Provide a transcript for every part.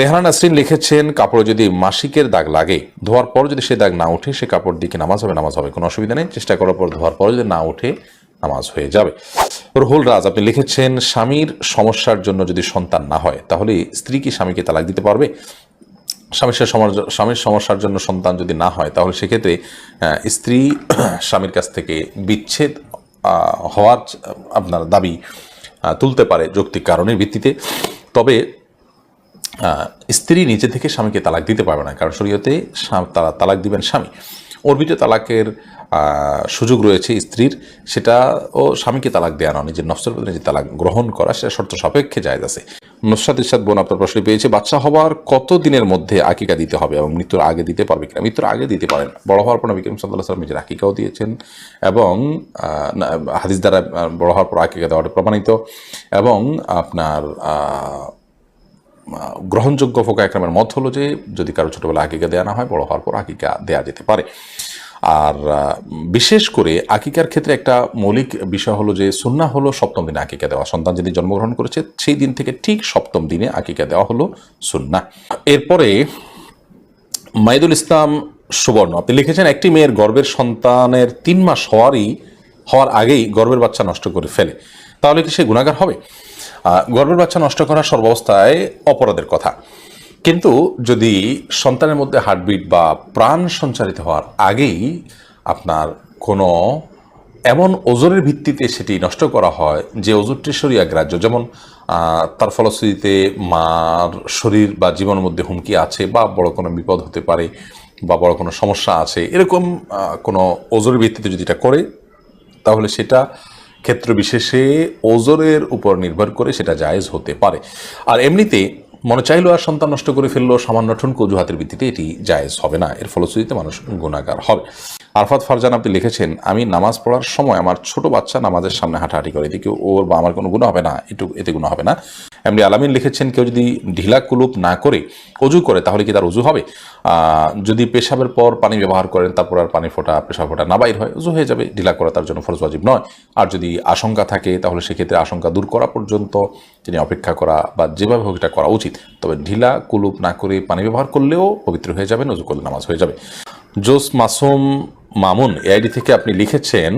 রেহানা নাসরিন লিখেছেন, কাপড়ে যদি মাসিকের দাগ লাগে, ধোয়ার পর যদি সে দাগ না উঠে সে কাপড় দিকে নামাজ হবে? নামাজ হবে, কোনো অসুবিধা নেই। চেষ্টা করার পর ধোয়ার পর যদি না উঠে নামাজ হয়ে যাবে। রুহুল রাজ, আপনি লিখেছেন, স্বামীর সমস্যার জন্য যদি সন্তান না হয়, তাহলে স্ত্রী কি স্বামীকে তালাক দিতে পারবে? স্বামীর স্বামীর সমস্যার জন্য সন্তান যদি না হয়, তাহলে সেক্ষেত্রে স্ত্রী স্বামীর কাছ থেকে বিচ্ছেদ হওয়ার আপনার দাবি তুলতে পারে যৌক্তিক কারণের ভিত্তিতে। তবে স্ত্রী নিজে থেকে স্বামীকে তালাক দিতে পারবে না, কারণ শরীয়তে তারা তালাক দিবেন স্বামী। অর্বিত তালাকের সুযোগ রয়েছে স্ত্রীর, সেটা ও স্বামীকে তালাক দেওয়া নয়, নিজের নফসের প্রতি নিজের তালাক গ্রহণ করা, সেটা শর্ত সাপেক্ষে জায়জ আছে। নুসরাত ইরশাদ বোন আপনার প্রশ্ন পেয়েছে বাচ্চা হওয়ার কত দিনের মধ্যে আকিকা দিতে হবে এবং মৃত্যুর আগে দিতে পারবে কিনা? মৃত্যুর আগে দিতে পারেন। বড় হওয়ার পর নবী করিম সাল্লাহ সাল্লাম নিজের আকিকাও দিয়েছেন এবং হাদিস দ্বারা বড় হওয়ার পর আকিকা দেওয়াটা প্রমাণিত এবং আপনার গ্রহণযোগ্য ফোকা একরামের মত হলো যে, যদি কারও ছোটবেলা আকিকা দেওয়া না হয়, বড় হওয়ার পর আকিকা দেওয়া যেতে পারে। আর বিশেষ করে আকিকার ক্ষেত্রে একটা মৌলিক বিষয় হলো যে সুন্না হলো সপ্তম দিনে আকিকা দেওয়া। সন্তান যেদিন জন্মগ্রহণ করেছে, সেই দিন থেকে ঠিক সপ্তম দিনে আকিকা দেওয়া হলো সুন্না এরপরে, মাইদুল ইসলাম সুবর্ণ। আপনি লিখেছেন, একটি মেয়ের গর্বের সন্তানের তিন মাস হওয়ারই, হওয়ার আগেই গর্বের বাচ্চা নষ্ট করে ফেলে। তাহলে কি সে গুণাগার হবে? গর্ভের বাচ্চা নষ্ট করা সর্বাবস্থায় অপরাধের কথা। কিন্তু যদি সন্তানের মধ্যে হার্টবিট বা প্রাণ সঞ্চারিত হওয়ার আগেই আপনার কোনো এমন ওজনের ভিত্তিতে সেটি নষ্ট করা হয়, যে ওজনটি শরীর গ্রাহ্য, যেমন তার ফলশ্রুতিতে মার শরীর বা জীবনের মধ্যে হুমকি আছে বা বড় কোনো বিপদ হতে পারে বা বড় কোনো সমস্যা আছে, এরকম কোনো ওজনের ভিত্তিতে যদি এটা করে, তাহলে সেটা ক্ষেত্র বিশেষে ওজোরের উপর নির্ভর করে সেটা জায়েজ হতে পারে। আর এমনিতে মনে চাইলো আর সন্তান নষ্ট করে ফেলল সামান্য ঠুনকো অজুহাতের ভিত্তিতে এটি জায়েজ হবে না। এর ফলশ্রুতিতে মানুষ গুণাগার হবে। আরফাত ফারজান আপনি লিখেছেন, আমি নামাজ পড়ার সময় আমার ছোট বাচ্চা নামাজের সামনে হাঁটাহাঁটি করে। এতে কেউ ওর বা আমার কোনো গুণ হবে না একটু এতে গুণ হবে না। এমনি আলামিন লিখেছেন, কেউ যদি ঢিলা কুলুপ না করে অজু করে, তাহলে কি তার অজু হবে? যদি পেশাবের পর পানি ব্যবহার করেন, তারপর আর পানি ফোটা, পেশাব ফোটা না বাইর হয়, অজু হয়ে যাবে। ঢিলা করা তার জন্য ফরজ নয়। আর যদি আশঙ্কা থাকে, তাহলে সেক্ষেত্রে আশঙ্কা দূর করা পর্যন্ত তিনি অপেক্ষা করা বা যেভাবে হোক এটা করা উচিত। তবে ঢিলা কুলুপ না করে পানি ব্যবহার করলেও পবিত্র হয়ে যাবে অজু করলে নামাজ হয়ে যাবে। জোস মাসুম মামুন, এআইডি থেকে আপনি লিখেছেন,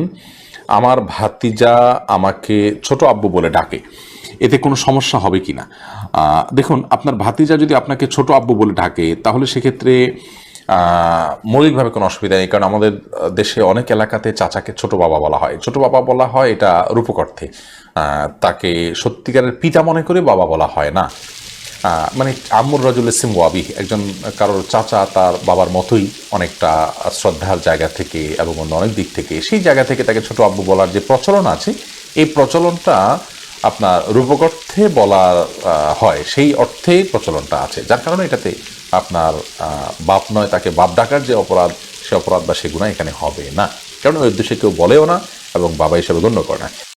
আমার ভাতিজা আমাকে ছোট আব্বু বলে ডাকে। এতে কোনো সমস্যা হবে কি না দেখুন, আপনার ভাতিজা যদি আপনাকে ছোট আব্বু বলে ডাকে, তাহলে সেক্ষেত্রে মৌলিকভাবে কোনো অসুবিধা নেই, কারণ আমাদের দেশে অনেক এলাকাতে চাচাকে ছোট বাবা বলা হয়। ছোট বাবা বলা হয় এটা রূপক অর্থে। তাকে সত্যিকারের পিতা মনে করে বাবা বলা হয় না। মানে আম্মুর রাজুল ইসিম ওয়াবি, একজন কারোর চাচা তার বাবার মতোই অনেকটা শ্রদ্ধার জায়গা থেকে এবং অন্য অনেক দিক থেকে, সেই জায়গা থেকে তাকে ছোট আব্বু বলার যে প্রচলন আছে, এই প্রচলনটা আপনার রূপক অর্থে বলা হয়, সেই অর্থেই প্রচলনটা আছে। যার কারণে এটাতে আপনার বাপ নয়, তাকে বাপ ডাকার যে অপরাধ, সে অপরাধ বা সে গুণা এখানে হবে না। কারণ ওই উদ্দেশ্যে কেউ বলেও না এবং বাবা হিসেবে গণ্য করে না।